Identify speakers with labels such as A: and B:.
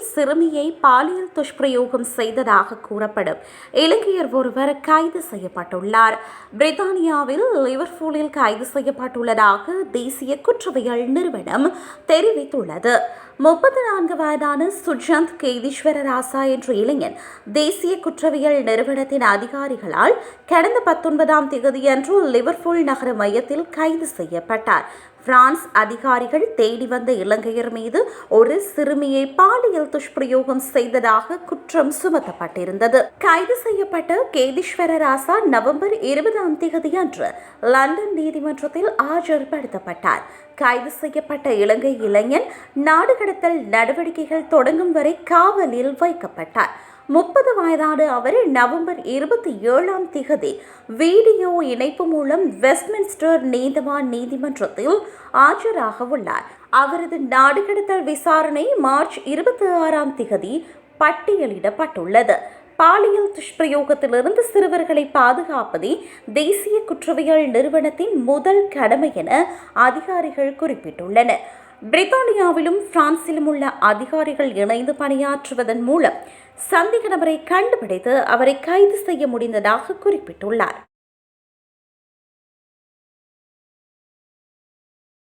A: சிறுமியை பாலியல் துஷ்பிரயோகம் செய்ததாக கூறப்படும். இலங்கையர் ஒருவர் கைது செய்யப்பட்டுள்ளார். பிரித்தானியாவில் லிவர்பூலில் கைது செய்யப்பட்டுள்ளதாக தேசிய குற்றவியல் நிறுவனம் தெரிவித்துள்ளது. முப்பத்தி நான்கு வயதான சுஜாந்த் கேதீஸ்வர ராசா என்ற இளைஞன் தேசிய குற்றவியல் நிறுவனத்தின் அதிகாரிகளால் கடந்த பத்தொன்பதாம் தேதியன்று லிவர்பூல் நகர மையத்தில் கைது செய்யப்பட்டார். பிரான்ஸ் அதிகாரிகள் தேடி வந்த இலங்கையர் மீது ஒரு சிறுமியை பாலியல் துஷ்பிரயோகம் செய்ததாக குற்றம் சுமத்தப்பட்டிருந்தது. கைது செய்யப்பட்ட கேதீஸ்வர ராசா நவம்பர் இருபதாம் தேதி அன்று லண்டன் நீதிமன்றத்தில் ஆஜர்படுத்தப்பட்டார். கைது செய்யப்பட்ட இலங்கை இளைஞன் நாடு கடத்தல் நடவடிக்கைகள் தொடங்கும் வரை காவலில் வைக்கப்பட்டார். முப்பது வயதான அவர் நவம்பர் இருபத்தி ஏழாம் திகதி வீடியோ இணைப்பு மூலம் வெஸ்ட்மின்ஸ்டர் நீதவான் நீதிமன்றத்தில் ஆஜராக உள்ளார். அவரது நாடுகடத்தல் விசாரணை மார்ச் இருபத்தி ஆறாம் திகதி பட்டியலிடப்பட்டுள்ளது. பாலியல் துஷ்பிரயோகத்திலிருந்து சிறுவர்களை பாதுகாப்பதே தேசிய குற்றவியல் நிறுவனத்தின் முதல் கடமை என அதிகாரிகள் குறிப்பிட்டுள்ளனர். பிரித்தானியாவிலும் பிரான்சிலும் உள்ள அதிகாரிகள் இணைந்து பணியாற்றுவதன் மூலம் சந்தேக நபரை கண்டுபிடித்து அவரை கைது செய்ய முடிந்ததாக குறிப்பிட்டுள்ளார்.